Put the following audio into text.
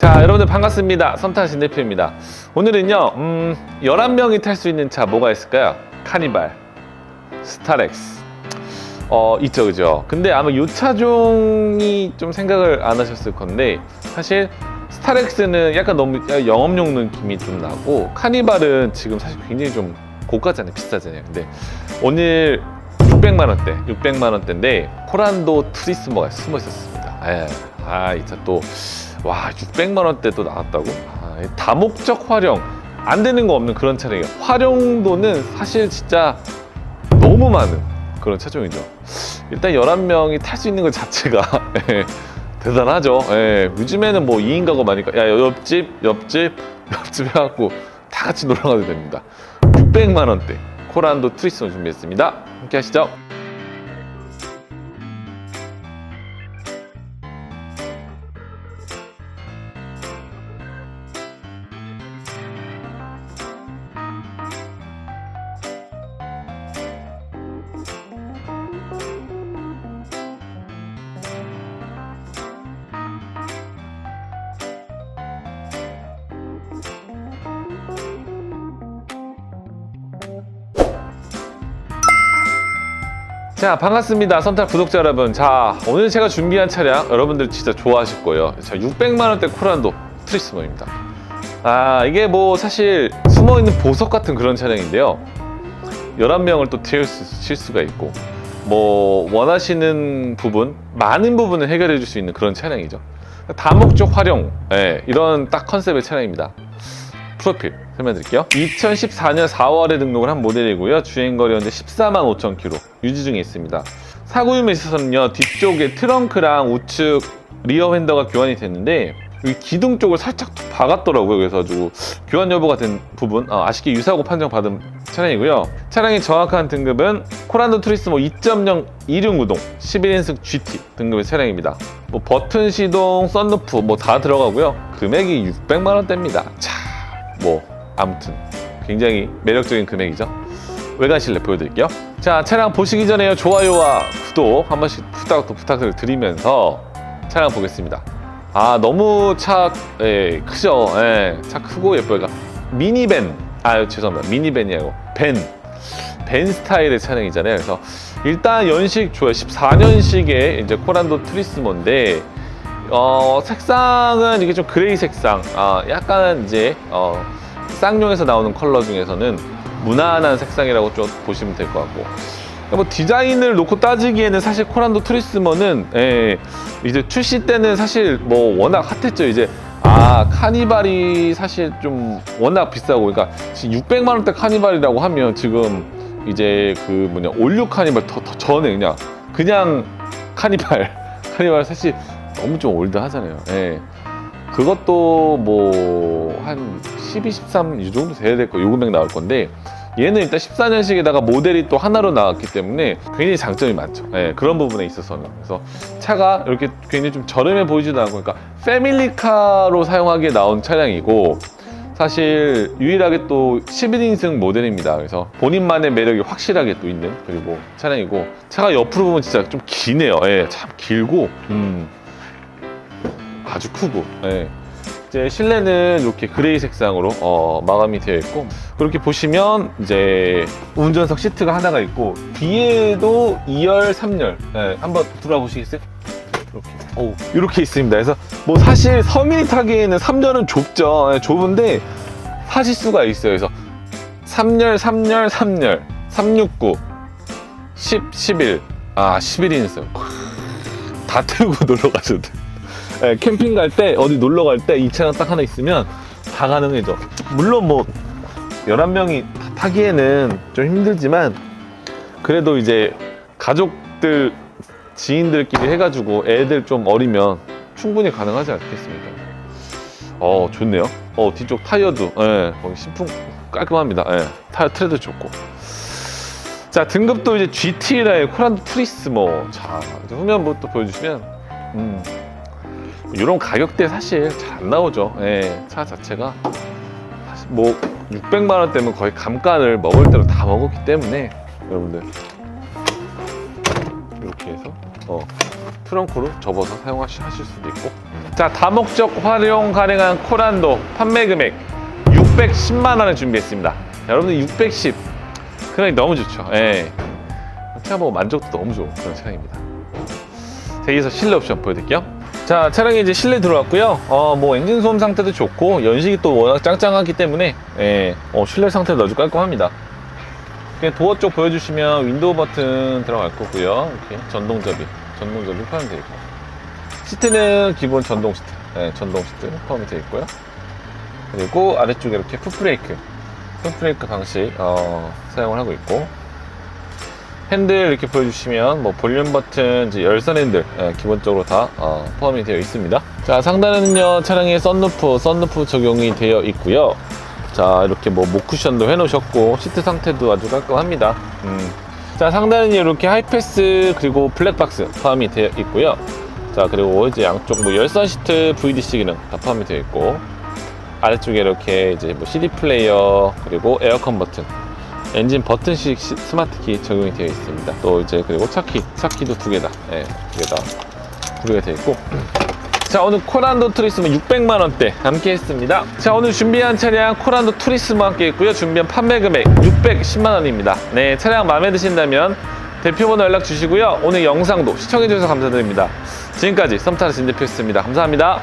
자, 여러분들 반갑습니다. 섬타신 대표입니다. 오늘은요, 음, 11명이 탈 수 있는 차 뭐가 있을까요? 카니발, 스타렉스. 어, 있죠, 그죠? 근데 아마 이 차종이 좀 생각을 안 하셨을 건데, 사실 스타렉스는 약간 너무 영업용 느낌이 좀 나고, 카니발은 지금 사실 굉장히 좀 고가잖아요, 비싸잖아요. 근데 오늘 600만 원대, 600만 원대인데 코란도 트리스모가 숨어 있었습니다. 예. 아, 이 차 또 와, 600만 원대 또 나왔다고? 아, 이 다목적 활용 안 되는 거 없는 그런 차량이에요. 활용도는 사실 진짜 너무 많은 그런 차종이죠. 일단 11명이 탈 수 있는 것 자체가 예, 대단하죠. 예, 요즘에는 뭐 2인 가구 많으니까 야, 옆집, 옆집, 옆집 해갖고 다 같이 놀러 가도 됩니다. 600만 원대 코란도 트리스모 준비했습니다. 함께 하시죠. 자 반갑습니다. 선탈 구독자 여러분. 자 오늘 제가 준비한 차량 여러분들 진짜 좋아하실 거예요. 자 600만원대 코란도 트리스모입니다. 아 이게 뭐 사실 숨어있는 보석 같은 그런 차량인데요. 11명을 또 태우실 수가 있고 뭐 원하시는 부분 많은 부분을 해결해 줄 수 있는 그런 차량이죠. 다목적 활용 예, 이런 딱 컨셉의 차량입니다 프로필 설명드릴게요. 2014년 4월에 등록을 한 모델이고요. 주행거리 현재 14만 5천 킬로 유지 중에 있습니다. 사고임에 있어서는요. 뒤쪽에 트렁크랑 우측 리어 휀더가 교환이 됐는데 기둥 쪽을 살짝 박았더라고요. 그래서 가지고 교환 여부가 된 부분 어, 아쉽게 유사고 판정 받은 차량이고요. 차량의 정확한 등급은 코란도 트리스모 2.0 이륜구동 11인승 GT 등급의 차량입니다. 뭐 버튼 시동, 썬루프 뭐 다 들어가고요. 금액이 600만 원대입니다. 차, 뭐 아무튼 굉장히 매력적인 금액이죠. 외관 실내 보여드릴게요. 자 차량 보시기 전에요 좋아요와 구독 한 번씩 부탁 또 부탁을 드리면서 차량 보겠습니다. 아 너무 차 예, 크죠. 예, 차 크고 예뻐요. 그러니까 미니밴 아 죄송합니다 미니밴이 아니고 밴. 밴 스타일의 차량이잖아요. 그래서 일단 연식 좋아요. 14년식의 이제 코란도 트리스모인데 어, 색상은 이게 좀 그레이 색상. 아, 약간 이제 어, 쌍용에서 나오는 컬러 중에서는 무난한 색상이라고 좀 보시면 될 것 같고. 뭐 디자인을 놓고 따지기에는 사실 코란도 트리스머는 예, 이제 출시 때는 사실 뭐 워낙 핫했죠. 이제 아 카니발이 사실 좀 워낙 비싸고 그러니까 지금 600만 원대 카니발이라고 하면 지금 이제 그 뭐냐 올류 카니발 더, 더 전에 그냥 그냥 카니발 카니발 사실 너무 좀 올드하잖아요. 예. 그것도 뭐 한 12, 13 이 정도 돼야 될 거, 요 금액 나올 건데 얘는 일단 14년식에다가 모델이 또 하나로 나왔기 때문에 굉장히 장점이 많죠. 예, 그런 부분에 있어서는. 그래서 차가 이렇게 굉장히 좀 저렴해 보이지도 않고, 그러니까 패밀리카로 사용하기에 나온 차량이고, 사실 유일하게 또 11인승 모델입니다. 그래서 본인만의 매력이 확실하게 또 있는 그리고 차량이고, 차가 옆으로 보면 진짜 좀 기네요. 예, 참 길고, 음, 아주 크고 예. 이제 실내는 이렇게 그레이 색상으로 어, 마감이 되어 있고 그렇게 보시면 이제 운전석 시트가 하나가 있고 뒤에도 2열, 3열 예, 한번 들어가 보시겠어요? 이렇게 있습니다. 그래서 뭐 사실 서민이 타기에는 3열은 좁죠. 예, 좁은데 하실 수가 있어요. 그래서 3열, 3열, 3열, 369, 10, 11, 아 11인승 다 태우고 놀러 가셔도 돼요. 예, 캠핑 갈 때 어디 놀러 갈 때 이 차량 딱 하나 있으면 다 가능해져. 물론 뭐 11명이 다 타기에는 좀 힘들지만 그래도 이제 가족들 지인들끼리 해가지고 애들 좀 어리면 충분히 가능하지 않겠습니까? 어 좋네요. 어 뒤쪽 타이어도 예, 신품 깔끔합니다. 예, 타이어 트레도 좋고. 자 등급도 이제 GT라의 코란도 트리스모. 자 이제 후면 뭐또 보여주시면 음. 이런 가격대 사실 잘 안 나오죠. 예, 차 자체가 뭐 600만 원대면 거의 감가를 먹을 대로 다 먹었기 때문에 여러분들 이렇게 해서 어, 트렁크로 접어서 사용하실 하실 수도 있고. 자 다목적 활용 가능한 코란도 판매 금액 610만 원을 준비했습니다. 여러분들 610 금액 너무 좋죠. 예. 차량 보고 만족도 너무 좋은 그런 차량입니다. 자, 여기서 실내 옵션 보여드릴게요 자 차량이 이제 실내 들어왔고요 어 뭐 엔진 소음 상태도 좋고 연식이 또 워낙 짱짱하기 때문에 예, 어, 실내 상태도 아주 깔끔합니다 도어 쪽 보여주시면 윈도우 버튼 들어갈 거고요. 이렇게 전동 접이, 전동 접이 포함되어 있고. 시트는 기본 전동 시트, 네, 전동 시트 포함이 되어 있고요. 그리고 아래쪽에 이렇게 풋브레이크, 풋브레이크 방식 어, 사용을 하고 있고. 핸들 이렇게 보여주시면 뭐 볼륨 버튼, 이제 열선 핸들 예, 기본적으로 다 어, 포함이 되어 있습니다. 자 상단에는요 차량에 썬루프, 썬루프 적용이 되어 있고요. 자 이렇게 뭐 목쿠션도 해놓으셨고 시트 상태도 아주 깔끔합니다 음. 자 상단은 이렇게 하이패스 그리고 블랙박스 포함이 되어 있고요 자 그리고 이제 양쪽 뭐 열선 시트 VDC 기능 다 포함이 되어 있고 아래쪽에 이렇게 이제 뭐 CD 플레이어 그리고 에어컨 버튼 엔진 버튼식 시- 스마트키 적용이 되어 있습니다. 또 이제 그리고 차키 차키도 두 개다 예, 두 개다 구비가 되어 있고. 자 오늘 코란도 투리스모 600만 원대 함께 했습니다. 자 오늘 준비한 차량 코란도 투리스모 함께 있고요. 준비한 판매 금액 610만 원입니다. 네 차량 마음에 드신다면 대표번호 연락 주시고요. 오늘 영상도 시청해 주셔서 감사드립니다. 지금까지 썸타르 진대표였습니다. 감사합니다